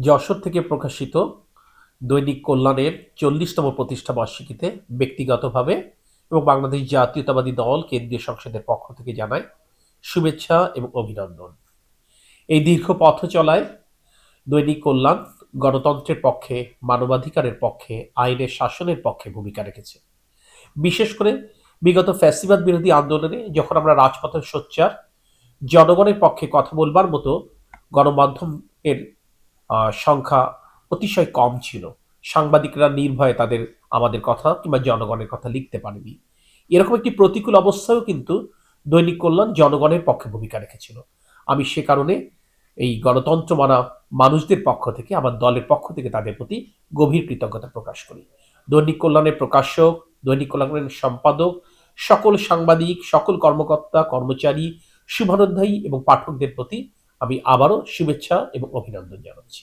যশোর থেকে প্রকাশিত দৈনিক কল্যাণের চল্লিশতম প্রতিষ্ঠা বার্ষিকীতে ব্যক্তিগতভাবে এবং বাংলাদেশ জাতীয়তাবাদী দল কেন্দ্রীয় সংসদের পক্ষ থেকে জানায় শুভেচ্ছা এবং অভিনন্দন। এই দীর্ঘ পথ চলায় দৈনিক কল্যাণ গণতন্ত্রের পক্ষে, মানবাধিকারের পক্ষে, আইনের শাসনের পক্ষে ভূমিকা রেখেছে। বিশেষ করে বিগত ফ্যাসিবাদ বিরোধী আন্দোলনে যখন আমরা রাজপথের সোচ্চার, জনগণের পক্ষে কথা বলবার মতো গণমাধ্যমের সংখ্যা অতিশয় কম ছিল। সাংবাদিকরা নির্ভয়ে তাদের, আমাদের কথা কিংবা জনগণের কথা লিখতে পারেনি। এরকম একটি প্রতিকূল অবস্থায়ও কিন্তু দৈনিক কল্যাণ জনগণের পক্ষে ভূমিকা রেখেছিল। আমি সে কারণে এই গণতন্ত্র মানা মানুষদের পক্ষ থেকে, আমার দলের পক্ষ থেকে তাদের প্রতি গভীর কৃতজ্ঞতা প্রকাশ করি। দৈনিক কল্যাণের প্রকাশক, দৈনিক কল্যাণের সম্পাদক, সকল সাংবাদিক, সকল কর্মকর্তা, কর্মচারী, শুভানুধ্যায়ী এবং পাঠকদের প্রতি আমি আবারও শুভেচ্ছা এবং অভিনন্দন জানাচ্ছি।